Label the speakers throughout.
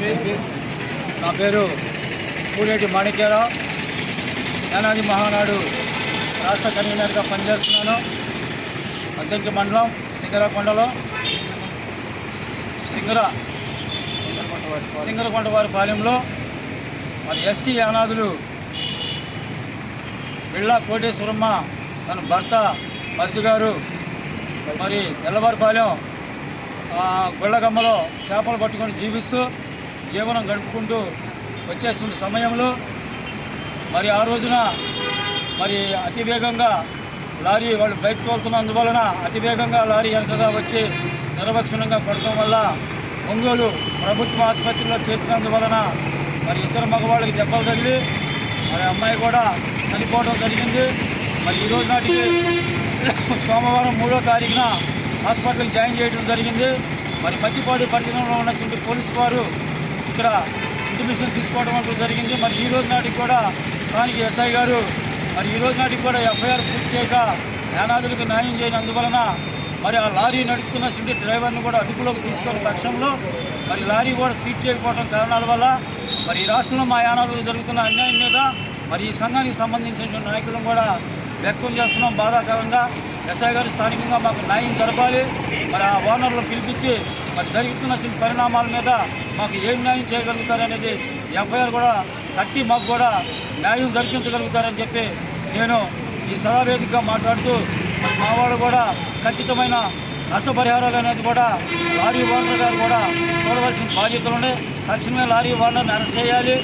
Speaker 1: నా పేరు పూలేటి మాణిక్యరావు. యానాది మహానాడు రాష్ట్ర కన్వీనర్గా పనిచేస్తున్నాను. అద్దెంకి మండలం సింగరకొండలో. సింగర సింగరకొండ వారి పాలెంలో మరి ఎస్టీ యానాదులు బిళ్ళ కోటేశ్వరమ్మ తన భర్త మరిది గారు మరి ఎల్లవారిపాలెం గుళ్ళగమ్మలో గొళ్ళగమ్మలో చేపలు పట్టుకొని జీవిస్తూ జీవనం గడుపుకుంటూ వచ్చేస్తున్న సమయంలో మరి ఆ రోజున మరి అతి వేగంగా లారీ వాళ్ళు బైక్ తోలుతున్నందువలన అతి వేగంగా లారీ వెనకగా వచ్చి నిర్వక్షణంగా పడటం వల్ల ఒంగోలు ప్రభుత్వ ఆసుపత్రిలో చేసినందువలన మరి ఇద్దరు మగవాళ్ళకి దెబ్బలు తగిలి మరి అమ్మాయి కూడా చనిపోవడం జరిగింది. మరి ఈరోజు నాటికి సోమవారం మూడో తారీఖున హాస్పిటల్కి జాయిన్ చేయడం జరిగింది. మరి మద్దిపాడు పరిధిలో ఉన్నటువంటి పోలీసు వారు ఇక్కడ ఇంటిమేషన్ తీసుకోవడం అంటూ జరిగింది. మరి ఈ రోజు నాటికి కూడా స్థానిక ఎస్ఐ గారు మరి ఈ రోజు నాటికి కూడా ఎఫ్ఐఆర్ పూర్తి చేయక యానాదులకు న్యాయం చేయని అందువలన మరి ఆ లారీ నడుపుతున్న సిటీ డ్రైవర్ను కూడా అదుపులోకి తీసుకున్న పక్షంలో మరి లారీ కూడా సీట్ చేయకపోవడం కారణాల వల్ల మరి ఈ రాష్ట్రంలో మా యానాదులు జరుగుతున్న అన్యాయం మీద మరి ఈ సంఘానికి సంబంధించిన నాయకులను కూడా వ్యక్తం చేస్తున్నాం. బాధాకరంగా ఎస్ఐ గారు స్థానికంగా మాకు న్యాయం జరపాలి. మరి ఆ ఓనర్లు పిలిపించి మరి జరుగుతున్న పరిణామాల మీద మాకు ఏం న్యాయం చేయగలుగుతారనేది ఎఫ్ఐఆర్ కూడా కట్టి మాకు కూడా న్యాయం జరిపించగలుగుతారని చెప్పి నేను ఈ సదావేదికగా మాట్లాడుతూ మావాడు మా కూడా ఖచ్చితమైన నష్టపరిహారాలు అనేది కూడా లారీ ఓనర్ గారు కూడా చూడవలసిన బాధ్యతలు ఉన్నాయి. తక్షణమే లారీ ఓనర్ని అరెస్ట్ చేయాలి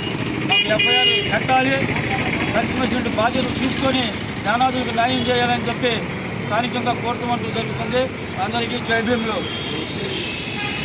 Speaker 1: ఎఫ్ఐఆర్ కట్టాలి తక్షణమైనటువంటి బాధ్యతలు తీసుకొని జ్ఞానాదులకు న్యాయం చేయాలని చెప్పి స్థానికంగా కోరుతామంటూ జరుగుతుంది అందరికీ జైభీములు